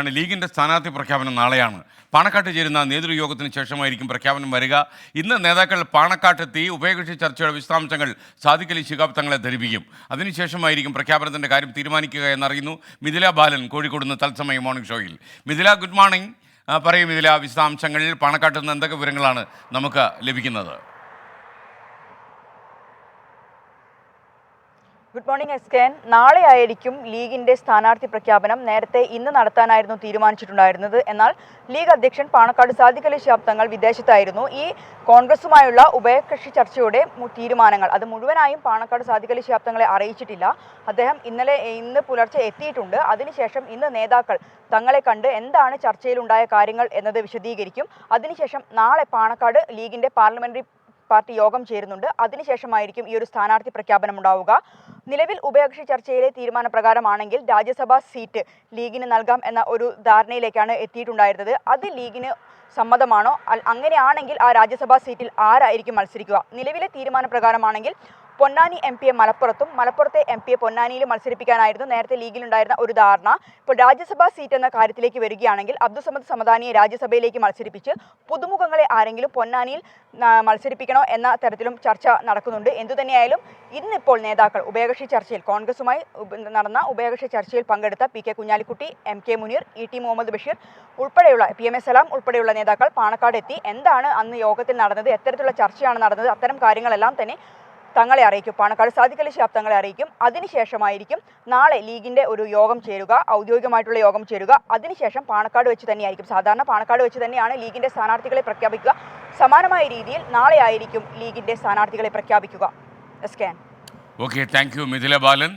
ആണ് ലീഗിന്റെ സ്ഥാനാർത്ഥി പ്രഖ്യാപനം നാളെയാണ്. പാണക്കാട്ട് ചേരുന്ന നേതൃയോഗത്തിന് ശേഷമായിരിക്കും പ്രഖ്യാപനം വരിക. ഇന്ന് നേതാക്കൾ പാണക്കാട്ടെത്തി ഉഭയകക്ഷി ചർച്ചയുടെ വിശദാംശങ്ങൾ സാദിഖലി ശിഹാബ് തങ്ങളെ ധരിപ്പിക്കും. അതിനുശേഷമായിരിക്കും പ്രഖ്യാപനത്തിന്റെ കാര്യം തീരുമാനിക്കുക എന്നറിയുന്നു മിഥില ബാലൻ കോഴിക്കോട് നിന്ന് തത്സമയം മോർണിംഗ് ഷോയിൽ മിഥില ഗുഡ് മോർണിംഗ് പറയും മിഥില വിശദാംശങ്ങളിൽ പാണക്കാട്ട് നിന്ന് എന്തൊക്കെ വിവരങ്ങളാണ് നമുക്ക് ലഭിക്കുന്നത്? Good morning S K N നാളെ ആയിരിക്കും ലീഗിന്റെ സ്ഥാനാർത്ഥി പ്രഖ്യാപനം. നേരത്തെ ഇന്ന് നടത്താനായിരുന്നു തീരുമാനിച്ചിട്ടുണ്ടായിരുന്നത്. എന്നാൽ ലീഗ് അധ്യക്ഷൻ പാണക്കാട് സാദിഖലി ശിഹാബ് തങ്ങൾ വിദേശത്തായിരുന്നു. ഈ കോൺഗ്രസുമായുള്ള ഉഭയകക്ഷി ചർച്ചയുടെ തീരുമാനങ്ങൾ. അത് മുഴുവനായും പാണക്കാട് സാദിഖലി ശിഹാബ് തങ്ങളെ അറിയിച്ചിട്ടില്ല. അദ്ദേഹം ഇന്നലെ ഇന്ന് പുലർച്ചെ എത്തിയിട്ടുണ്ട്. അതിനുശേഷം ഇന്ന് നേതാക്കൾ തങ്ങളെ കണ്ട് എന്താണ് ചർച്ചയിലുണ്ടായ കാര്യങ്ങൾ എന്നത് വിശദീകരിക്കും. അതിനുശേഷം നാളെ പാണക്കാട് ലീഗിന്റെ പാർലമെന്ററി പാർട്ടി യോഗം ചേരുന്നുണ്ട്. അതിനുശേഷമായിരിക്കും ഈ ഒരു സ്ഥാനാർത്ഥി പ്രഖ്യാപനം ഉണ്ടാവുക. നിലവിൽ ഉഭയകക്ഷി ചർച്ചയിലെ തീരുമാനപ്രകാരമാണെങ്കിൽ രാജ്യസഭാ സീറ്റ് ലീഗിന് നൽകാം എന്ന ഒരു ധാരണയിലേക്കാണ് എത്തിയിട്ടുണ്ടായിരുന്നത്. അത് ലീഗിന് സമ്മതമാണോ? അങ്ങനെയാണെങ്കിൽ ആ രാജ്യസഭാ സീറ്റിൽ ആരായിരിക്കും മത്സരിക്കുക? നിലവിലെ തീരുമാനപ്രകാരമാണെങ്കിൽ പൊന്നാനി എം പിയെ മലപ്പുറത്തും മലപ്പുറത്തെ എം പിയെ പൊന്നാനിയിലും മത്സരിപ്പിക്കാനായിരുന്നു നേരത്തെ ലീഗിലുണ്ടായിരുന്ന ഒരു ധാരണ. ഇപ്പോൾ രാജ്യസഭാ സീറ്റ് എന്ന കാര്യത്തിലേക്ക് വരികയാണെങ്കിൽ അബ്ദുസമദ് സമദാനിയെ രാജ്യസഭയിലേക്ക് മത്സരിപ്പിച്ച് പുതുമുഖങ്ങളെ ആരെങ്കിലും പൊന്നാനിയിൽ മത്സരിപ്പിക്കണോ എന്ന തരത്തിലും ചർച്ച നടക്കുന്നുണ്ട്. എന്തുതന്നെയായാലും ഇന്നിപ്പോൾ നേതാക്കൾ ഉഭയകക്ഷി ചർച്ചയിൽ കോൺഗ്രസുമായി നടന്ന ഉഭയകക്ഷി ചർച്ചയിൽ പങ്കെടുത്ത P K Kunhalikutty M K Muneer E T Muhammad Basheer ഉൾപ്പെടെയുള്ള പി എം എ സലാം ഉൾപ്പെടെയുള്ള നേതാക്കൾ പാണക്കാട് എത്തി എന്താണ് അന്ന് യോഗത്തിൽ നടന്നത്? എത്തരത്തിലുള്ള ചർച്ചയാണ് നടന്നത്? അത്തരം കാര്യങ്ങളെല്ലാം തന്നെ തങ്ങളെ അറിയിക്കും. പാണക്കാട് സാദിഖലി ശിഹാബ് അറിയിക്കും. അതിനുശേഷമായിരിക്കും നാളെ ലീഗിന്റെ ഒരു യോഗം ചേരുക. ഔദ്യോഗികമായിട്ടുള്ള യോഗം ചേരുക. അതിനുശേഷം പാണക്കാട് വെച്ച് തന്നെയായിരിക്കും. സാധാരണ പാണക്കാട് വെച്ച് തന്നെയാണ് ലീഗിന്റെ സ്ഥാനാർത്ഥികളെ പ്രഖ്യാപിക്കുക. സമാനമായ രീതിയിൽ നാളെ ആയിരിക്കും ലീഗിന്റെ സ്ഥാനാർത്ഥികളെ പ്രഖ്യാപിക്കുക. S K okay thank you Mithila Balan.